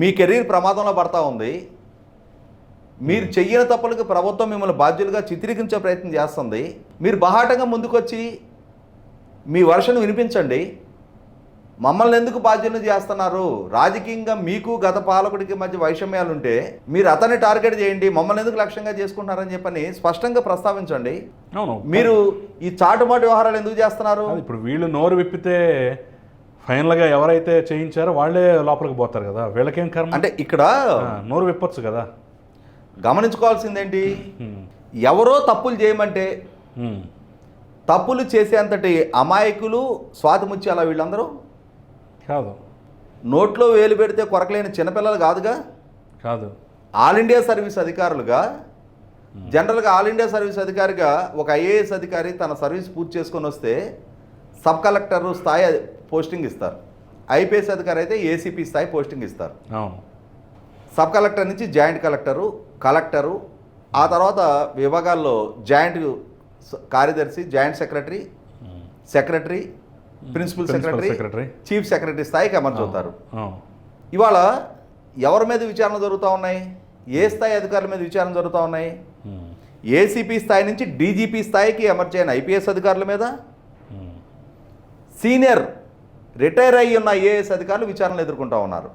మీ career ప్రమాదంలో పడతా ఉంది. మీరు చెయ్యని తప్పులకు ప్రభుత్వం మిమ్మల్ని బాధ్యులుగా చిత్రీకరించే ప్రయత్నం చేస్తుంది. మీరు బహాటంగా ముందుకొచ్చి మీ వర్షను వినిపించండి. మమ్మల్ని ఎందుకు బాధ్యులను చేస్తున్నారు? రాజకీయంగా మీకు గత పాలకుడికి మధ్య వైషమ్యాలు ఉంటే మీరు అతన్ని టార్గెట్ చేయండి మమ్మల్ని ఎందుకు లక్ష్యంగా చేసుకుంటున్నారని చెప్పని స్పష్టంగా ప్రస్తావించండి. మీరు ఈ చాటుమాటు వ్యవహారాలు ఎందుకు చేస్తున్నారు? ఇప్పుడు వీళ్ళు నోరు విప్పితే ఫైనల్గా ఎవరైతే చేయించారో వాళ్ళే లోపలికి పోతారు కదా. వీళ్ళకేం కర్మ? అంటే ఇక్కడ నోరు విప్పొచ్చు కదా. గమనించుకోవాల్సిందేంటి? ఎవరో తప్పులు చేయమంటే తప్పులు చేసేంతటి అమాయకులు స్వాతి ముత్యాల వీళ్ళందరూ? కాదు. నోట్లో వేలు పెడితే కొరకలేని చిన్నపిల్లలు కాదుగా? కాదు. ఆల్ ఇండియా సర్వీస్ అధికారులుగా? జనరల్గా ఆల్ ఇండియా సర్వీస్ అధికారిగా ఒక ఐఏఎస్ అధికారి తన సర్వీస్ పూర్తి చేసుకొని వస్తే సబ్ కలెక్టర్ స్థాయి పోస్టింగ్ ఇస్తారు. ఐపీఎస్ అధికారి అయితే ఏసీపీ స్థాయి పోస్టింగ్ ఇస్తారు. సబ్ కలెక్టర్ నుంచి జాయింట్ కలెక్టరు కలెక్టరు ఆ తర్వాత విభాగాల్లో జాయింట్ కార్యదర్శి joint secretary secretary principal secretary chief secretary స్థాయికి అమర్చవుతారు. ఇవాళ ఎవరి మీద విచారణ జరుగుతూ ఉన్నాయి? ఏ స్థాయి అధికారుల మీద విచారణ జరుగుతూ ఉన్నాయి? ఏసీపీ స్థాయి నుంచి డీజీపీ స్థాయికి అమర్చైన ఐపీఎస్ అధికారుల మీద. సీనియర్ రిటైర్ అయ్యి ఉన్న ఐఏఎస్ అధికారులు విచారణలు ఎదుర్కొంటూ ఉన్నారు.